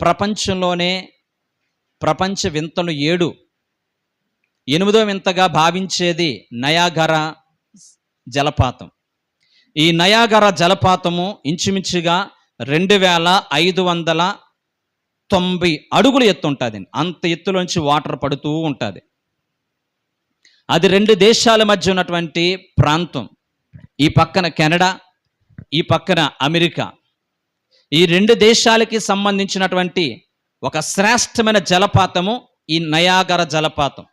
ప్రపంచంలోనే ప్రపంచ వింతలు ఏడు. ఎనిమిదో వింతగా భావించేది నయాగర జలపాతం. ఈ నయాగర జలపాతము ఇంచుమించుగా రెండు వేల ఐదు వందల తొంభై అడుగులు ఎత్తు ఉంటుంది. అంత ఎత్తులోంచి వాటర్ పడుతూ ఉంటుంది. అది రెండు దేశాల మధ్య ఉన్నటువంటి ప్రాంతం. ఈ పక్కన కెనడా ఈ పక్కన అమెరికా. ఈ రెండు దేశాలకి సంబంధించినటువంటి ఒక శ్రేష్టమైన జలపాతము ఈ నయాగర జలపాతం.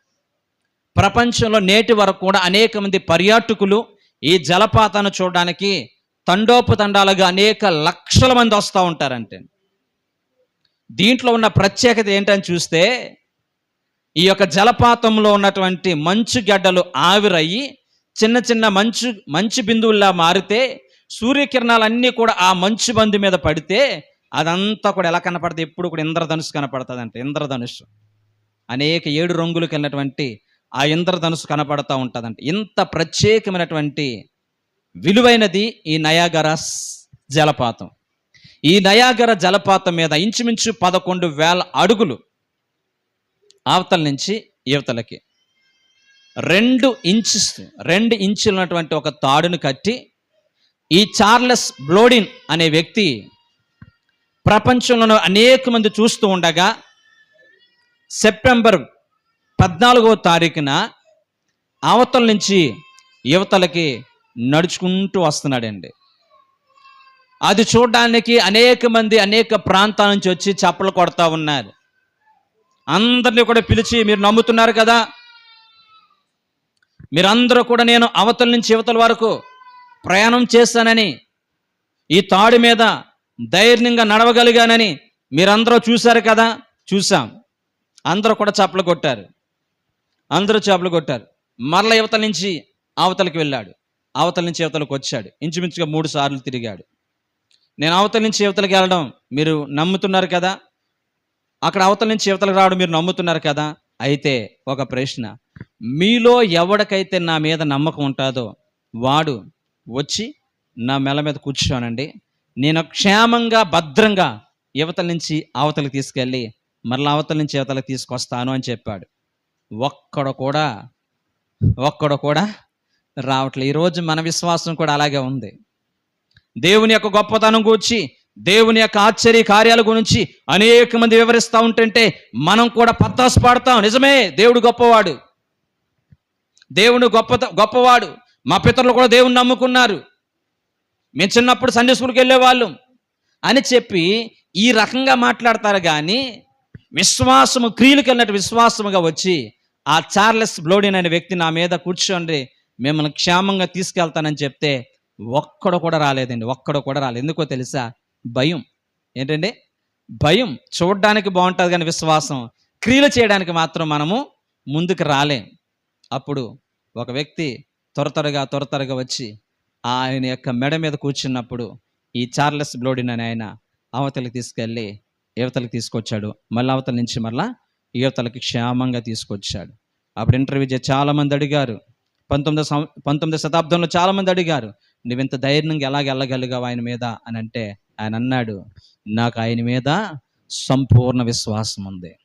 ప్రపంచంలో నేటి వరకు కూడా అనేక మంది పర్యాటకులు ఈ జలపాతాన్ని చూడడానికి తండోపతండాలుగా అనేక లక్షల మంది వస్తూ ఉంటారంటే. దీంట్లో ఉన్న ప్రత్యేకత ఏంటని చూస్తే ఈ యొక్క జలపాతంలో ఉన్నటువంటి మంచు గడ్డలు ఆవిరయ్యి చిన్న చిన్న మంచు మంచు బిందువుల్లా మారితే సూర్యకిరణాలన్నీ కూడా ఆ మంచు బంది మీద పడితే అదంతా కూడా ఎలా కనపడుతుంది ఎప్పుడు కూడా ఇంద్రధనుసు కనపడుతుందంట. ఇంద్రధనుసు. అనేక ఏడు రంగులకు వెళ్ళినటువంటి ఆ ఇంద్రధనుసు కనపడుతూ ఉంటుందంట. ఇంత ప్రత్యేకమైనటువంటి విలువైనది ఈ నయాగర జలపాతం. ఈ నయాగర జలపాతం మీద ఇంచుమించు పదకొండు వేల అడుగులు అవతల నుంచి యువతలకి రెండు ఇంచెస్ రెండు ఇంచులు ఉన్నటువంటి ఒక తాడును కట్టి ఈ చార్లెస్ బ్లోడిన్ అనే వ్యక్తి ప్రపంచంలో అనేక మంది చూస్తూ ఉండగా సెప్టెంబర్ పద్నాలుగో తారీఖున అవతల నుంచి యువతలకి నడుచుకుంటూ వస్తున్నాడండి. అది చూడడానికి అనేక మంది అనేక ప్రాంతాల నుంచి వచ్చి చప్పలు కొడతా ఉన్నారు. అందరినీ కూడా పిలిచి మీరు నమ్ముతున్నారు కదా? మీరందరూ కూడా నేను అవతల నుంచి యువతల వరకు ప్రయాణం చేస్తానని ఈ తాడు మీద ధైర్యంగా నడవగలిగానని మీరందరూ చూశారు కదా? చూసాం అందరూ కూడా చేపలు కొట్టారు. అందరూ చేపలు కొట్టారు. మరల యువతల నుంచి అవతలకి వెళ్ళాడు. అవతల నుంచి యువతలకు వచ్చాడు. ఇంచుమించుగా మూడు సార్లు తిరిగాడు. నేను అవతల నుంచి యువతలకి వెళ్ళడం మీరు నమ్ముతున్నారు కదా? అక్కడ అవతల నుంచి యువతలకు రావడం మీరు నమ్ముతున్నారు కదా? అయితే ఒక ప్రశ్న. మీలో ఎవడికైతే నా మీద నమ్మకం ఉంటుందో వాడు వచ్చి నా మెల మీద కూర్చోనండి నేను క్షేమంగా భద్రంగా యువతల నుంచి అవతలకు తీసుకెళ్ళి మరలా అవతల నుంచి యువతలకు తీసుకొస్తాను అని చెప్పాడు. ఒక్కడ కూడా ఒక్కడ కూడా రావట్లేదు ఈరోజు మన విశ్వాసం కూడా అలాగే ఉంది. దేవుని యొక్క గొప్పతనం గురించి దేవుని యొక్క ఆశ్చర్య కార్యాల గురించి అనేక మంది వివరిస్తూ ఉంటుంటే మనం కూడా పత్తాసు పాడతాం. నిజమే దేవుడు గొప్పవాడు. దేవుడు గొప్ప గొప్పవాడు. మా పితరులు కూడా దేవుని నమ్ముకున్నారు. మేము చిన్నప్పుడు సండే స్కూల్కి వెళ్ళేవాళ్ళం అని చెప్పి ఈ రకంగా మాట్లాడతారు కానీ విశ్వాసము క్రియలకు వెళ్ళినట్టు విశ్వాసముగా వచ్చి ఆ చార్లెస్ బ్లోడిన్ అనే వ్యక్తి నా మీద కూర్చోండి మిమ్మల్ని క్షేమంగా తీసుకెళ్తానని చెప్తే ఒక్కడు కూడా రాలేదండి ఒక్కడు కూడా రాలేదు. ఎందుకో తెలుసా? భయం. ఏంటండి? భయం. చూడడానికి బాగుంటుంది కానీ విశ్వాసం. క్రియలు చేయడానికి మాత్రం మనము ముందుకు రాలేం. అప్పుడు ఒక వ్యక్తి త్వరగా త్వర త్వరగా వచ్చి ఆయన యొక్క మెడ మీద కూర్చున్నప్పుడు ఈ చార్లెస్ బ్లోడిన్ అని ఆయన అవతలకి తీసుకెళ్ళి యువతలకు తీసుకొచ్చాడు. మళ్ళీ అవతల నుంచి మళ్ళా యువతలకి క్షేమంగా తీసుకొచ్చాడు. అప్పుడు ఇంటర్వ్యూ చేసి చాలామంది అడిగారు. పంతొమ్మిదో సం పంతొమ్మిదో శతాబ్దంలో చాలామంది అడిగారు. నువ్వింత ధైర్యంగా ఎలాగ వెళ్ళగలిగావు ఆయన మీద? అని అంటే ఆయన అన్నాడు. నాకు ఆయన మీద సంపూర్ణ విశ్వాసం ఉంది.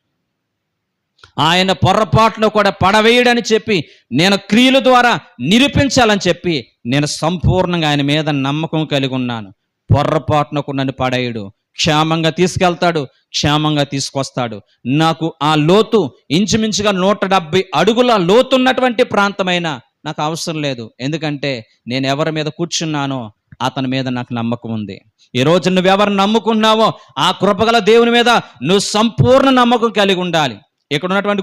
ఆయన పొరపాట్లో కూడా పడవేయడని చెప్పి నేను క్రియల ద్వారా నిరూపించాలని చెప్పి నేను సంపూర్ణంగా ఆయన మీద నమ్మకం కలిగి ఉన్నాను. పొర్రపాటునకు నన్ను పడేయుడు. క్షేమంగా తీసుకెళ్తాడు క్షేమంగా తీసుకొస్తాడు. నాకు ఆ లోతు ఇంచుమించుగా నూట డెబ్బై అడుగుల లోతున్నటువంటి ప్రాంతమైన నాకు అవసరం లేదు. ఎందుకంటే నేను ఎవరి మీద కూర్చున్నానో అతని మీద నాకు నమ్మకం ఉంది. ఈ రోజు నువ్వు ఎవరు నమ్ముకున్నావో ఆ కృపగల దేవుని మీద నువ్వు సంపూర్ణ నమ్మకం కలిగి ఉండాలి. ఇక్కడ ఉన్నటువంటి